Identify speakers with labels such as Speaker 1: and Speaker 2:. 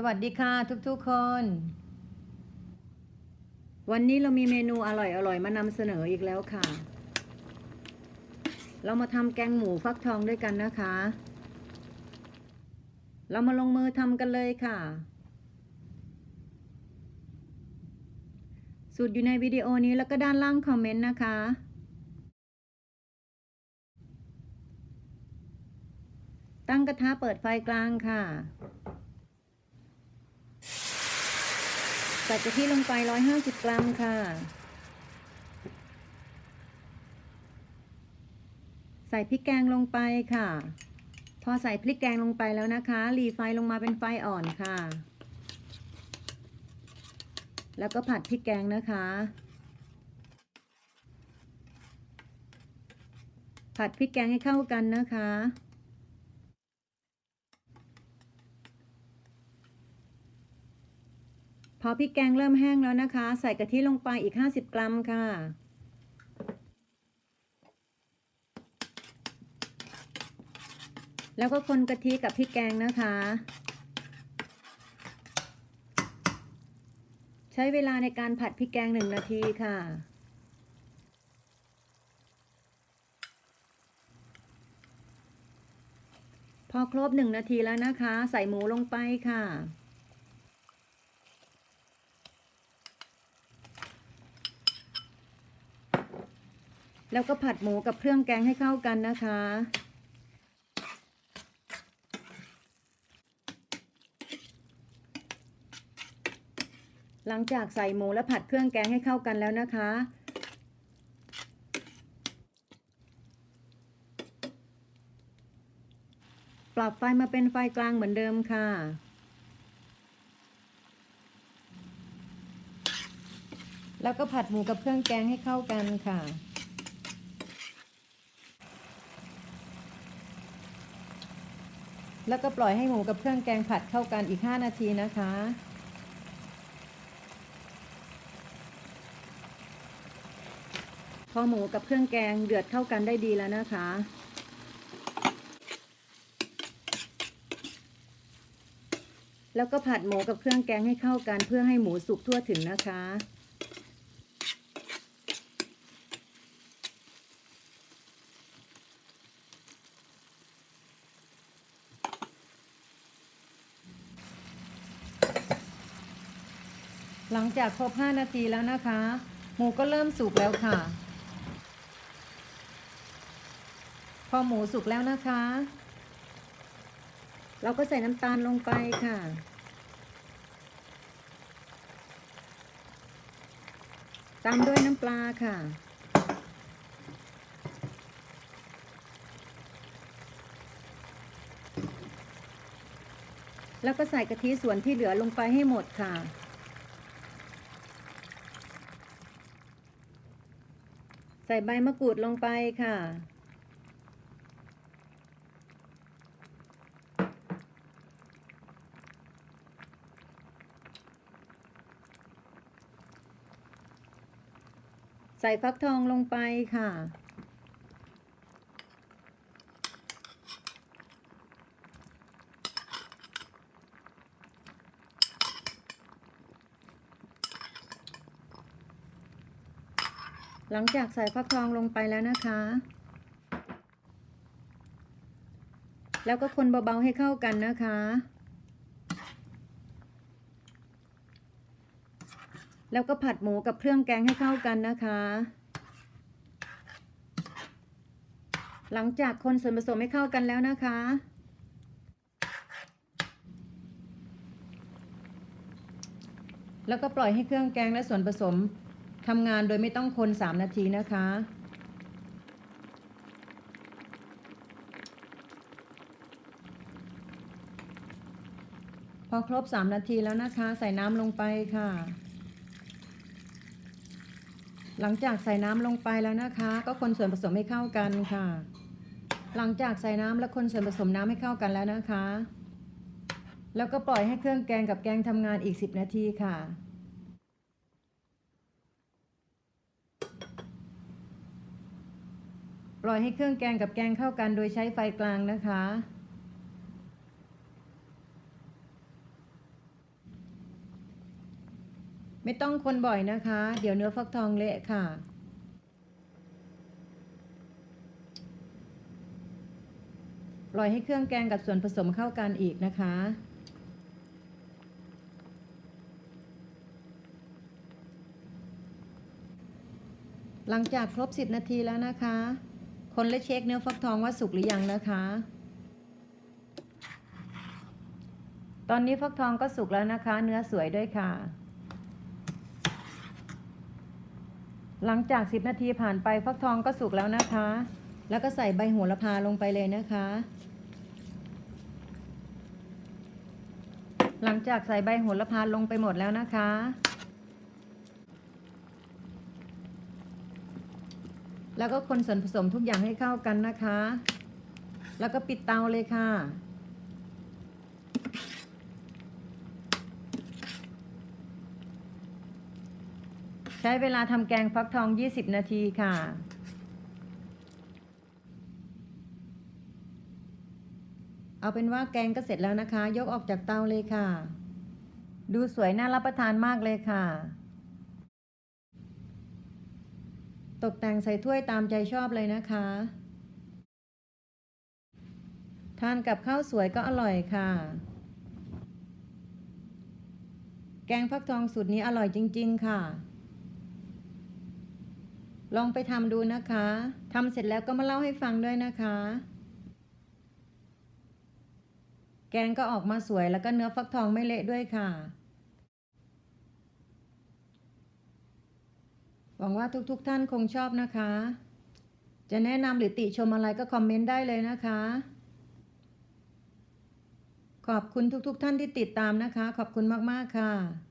Speaker 1: สวัสดีค่ะทุกๆคน วันนี้เรามีเมนูอร่อยๆมานำเสนออีกแล้วค่ะ เรามาทำแกงหมูฟักทองด้วยกันนะคะ เรามาลงมือทำกันเลยค่ะ สูตรอยู่ในวิดีโอนี้แล้วก็ด้านล่างคอมเมนต์นะคะตั้งกระทะเปิดไฟกลางค่ะ ใส่กะทิลงไป 150 กรัมค่ะ ใส่พริกแกงลงไปค่ะ พอใส่พริกแกงลงไปแล้วนะคะรีไฟลงมาเป็นไฟอ่อนค่ะ แล้วก็ผัดพริกแกงนะคะ ผัดพริกแกงให้เข้ากันนะคะ อพริกแกงเริ่มแห้งแล้วนะคะ ใส่กะทิลงไปอีก 50 กรัมค่ะ แล้วก็คนกะทิกับพริกแกงนะคะ ใช้เวลาในการผัดพริกแกงหนึ่งนาทีค่ะพอครบหนึ่งนาทีแล้วนะคะ ใส่หมูลงไปค่ะ แล้วก็ผัดหมูกับเครื่องแกงให้เข้ากันนะคะ หลังจากใส่หมูและผัดเครื่องแกงให้เข้ากันแล้วนะคะ ปรับไฟมาเป็นไฟกลางเหมือนเดิมค่ะแล้วก็ผัดหมูกับเครื่องแกงให้เข้ากันค่ะ แล้วก็ปล่อยให้หมูกับเครื่องแกงผัดเข้ากันอีก 5 นาทีนะคะ พอหมูกับเครื่องแกงเดือดเข้ากันได้ดีแล้วนะคะ แล้วก็ผัดหมูกับเครื่องแกงให้เข้ากันเพื่อให้หมูสุกทั่วถึงนะคะ หลังจากครบ 5 นาทีแล้วนะคะ หมูก็เริ่มสุกแล้วค่ะ พอหมูสุกแล้วนะคะ เราก็ใส่น้ำตาลลงไปค่ะ ตามด้วยน้ำปลาค่ะแล้วก็ใส่กะทิส่วนที่เหลือลงไปให้หมดค่ะ ใส่ใบมะกรูดลงไปค่ะ ใส่ฟักทองลงไปค่ะ หลังจากใส่ฟักทองลงไปแล้วนะคะ แล้วก็คนเบาๆให้เข้ากันนะคะ แล้วก็ผัดหมูกับเครื่องแกงให้เข้ากันนะคะ หลังจากคนส่วนผสมให้เข้ากันแล้วนะคะแล้วก็ปล่อยให้เครื่องแกงและส่วนผสม ทำงานโดยไม่ต้องคน 3 นาทีนะคะ พอครบ 3 นาทีแล้วนะคะ ใส่น้ำลงไปค่ะ หลังจากใส่น้ำลงไปแล้วนะคะ ก็คนส่วนผสมให้เข้ากันค่ะ หลังจากใส่น้ำและคนส่วนผสมน้ำให้เข้ากันแล้วนะคะ แล้วก็ปล่อยให้เครื่องแกงกับแกงทำงานอีก 10 นาทีค่ะ ปล่อยให้เครื่องแกงกับแกงเข้ากันโดยใช้ไฟกลางนะคะ ไม่ต้องคนบ่อยนะคะ เดี๋ยวเนื้อฟักทองเละค่ะปล่อยให้เครื่องแกงกับส่วนผสมเข้ากันอีกนะคะ หลังจากครบ 10 นาทีแล้วนะคะ คนและเช็คเนื้อฟักทองว่าสุกหรือยังนะคะ ตอนนี้ฟักทองก็สุกแล้วนะคะ เนื้อสวยด้วยค่ะ หลังจาก 10 นาทีผ่านไปฟักทองก็สุกแล้วนะคะ แล้วก็ใส่ใบโหระพาลงไปเลยนะคะ หลังจากใส่ใบโหระพาลงไปหมดแล้วนะคะ แล้วก็คนส่วนผสมทุกอย่างให้เข้ากันนะคะ แล้วก็ปิดเตาเลยค่ะ ใช้เวลาทำแกงฟักทอง 20 นาทีค่ะเอาเป็นว่าแกงก็เสร็จแล้วนะคะ ยกออกจากเตาเลยค่ะ ดูสวยน่ารับประทานมากเลยค่ะ ตกแต่งใส่ถ้วยตามใจชอบเลยนะคะ ทานกับข้าวสวยก็อร่อยค่ะ แกงฟักทองสูตรนี้อร่อยจริง ๆ ค่ะ ลองไปทำดูนะคะทำเสร็จแล้วก็มาเล่าให้ฟังด้วยนะคะ แกงก็ออกมาสวยแล้วก็เนื้อฟักทองไม่เละด้วยค่ะ หวังว่าทุกๆทท่านคงชอบนะคะ จะแนะนำหรือติชมอะไรก็คอมเมนต์ได้เลยนะคะ ขอบคุณทุกๆทท่านที่ติดตามนะคะ ขอบคุณมากๆค่ะ